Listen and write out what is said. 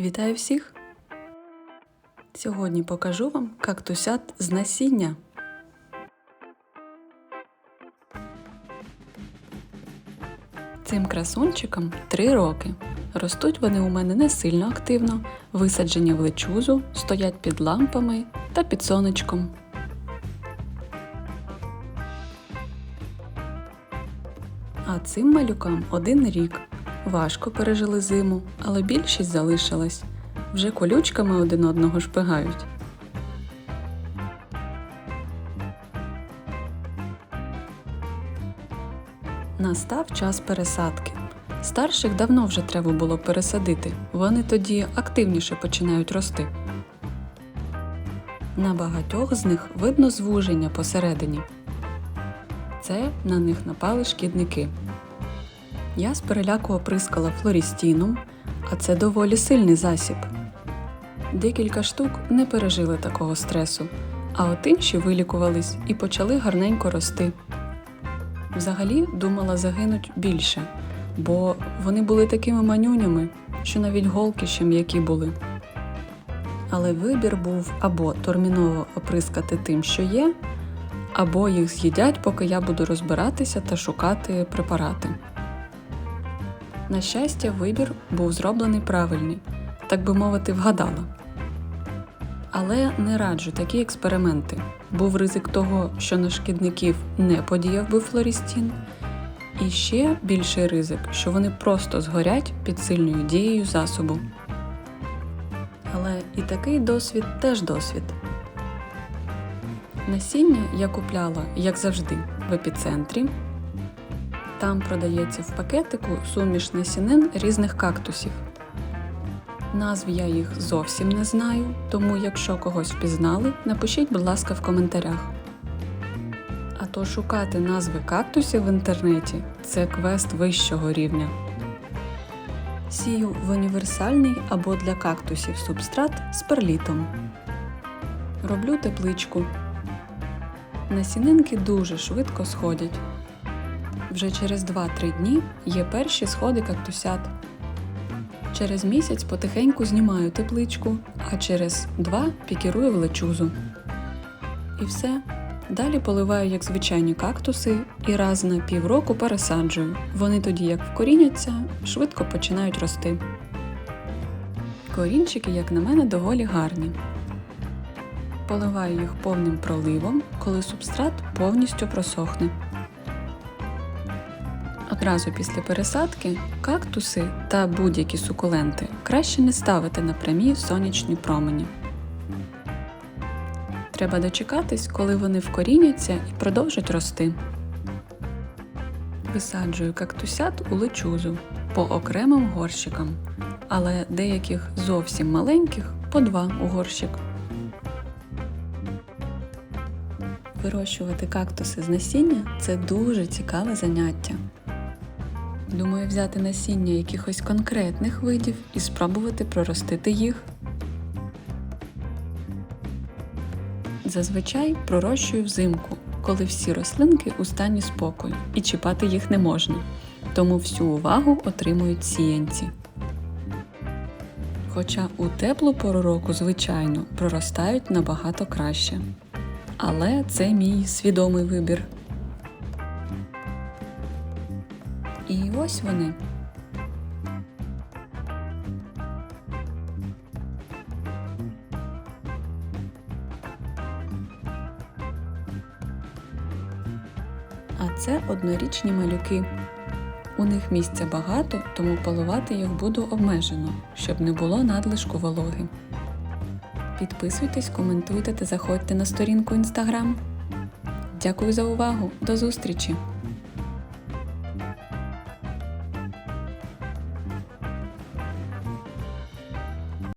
Вітаю всіх! Сьогодні покажу вам кактусят з насіння. Цим красунчикам 3 роки. Ростуть вони у мене не сильно активно, висаджені в лечузу, стоять під лампами та під сонечком. А цим малюкам один рік. Важко пережили зиму, але більшість залишилась. Вже колючками один одного шпигають. Настав час пересадки. Старших давно вже треба було пересадити. Вони тоді активніше починають рости. На багатьох з них видно звуження посередині. Це на них напали шкідники. Я з переляку оприскала флорістіном, а це доволі сильний засіб. Декілька штук не пережили такого стресу, а от інші вилікувались і почали гарненько рости. Взагалі думала загинуть більше, бо вони були такими манюнями, що навіть голки ще м'які були. Але вибір був або терміново оприскати тим, що є, або їх з'їдять, поки я буду розбиратися та шукати препарати. На щастя, вибір був зроблений правильний, так би мовити, вгадала. Але не раджу такі експерименти. Був ризик того, що на шкідників не подіяв би флорістін, і ще більший ризик, що вони просто згорять під сильною дією засобу. Але і такий досвід теж досвід. Насіння я купляла, як завжди, в епіцентрі. Там продається в пакетику суміш насінин різних кактусів. Назв я їх зовсім не знаю, тому якщо когось впізнали, напишіть, будь ласка, в коментарях. А то шукати назви кактусів в інтернеті це квест вищого рівня. Сію в універсальний або для кактусів субстрат з перлітом. Роблю тепличку. Насінинки дуже швидко сходять. Вже через 2-3 дні є перші сходи кактусят. Через місяць потихеньку знімаю тепличку, а через два пікірую в лечузу. І все. Далі поливаю як звичайні кактуси і раз на півроку пересаджую. Вони тоді, як вкоріняться, швидко починають рости. Корінчики, як на мене, доволі гарні. Поливаю їх повним проливом, коли субстрат повністю просохне. Одразу після пересадки кактуси та будь-які сукуленти краще не ставити на прямі сонячні промені. Треба дочекатись, коли вони вкоріняться і продовжать рости. Висаджую кактусят у лечузу по окремим горщикам, але деяких зовсім маленьких по два у горщик. Вирощувати кактуси з насіння це дуже цікаве заняття. Думаю, взяти насіння якихось конкретних видів і спробувати проростити їх. Зазвичай пророщую взимку, коли всі рослинки у стані спокою і чіпати їх не можна, тому всю увагу отримують сіянці. Хоча у теплу пору року, звичайно, проростають набагато краще. Але це мій свідомий вибір. Ось вони. А це однорічні малюки. У них місця багато, тому поливати їх буду обмежено, щоб не було надлишку вологи. Підписуйтесь, коментуйте та заходьте на сторінку Instagram. Дякую за увагу! До зустрічі!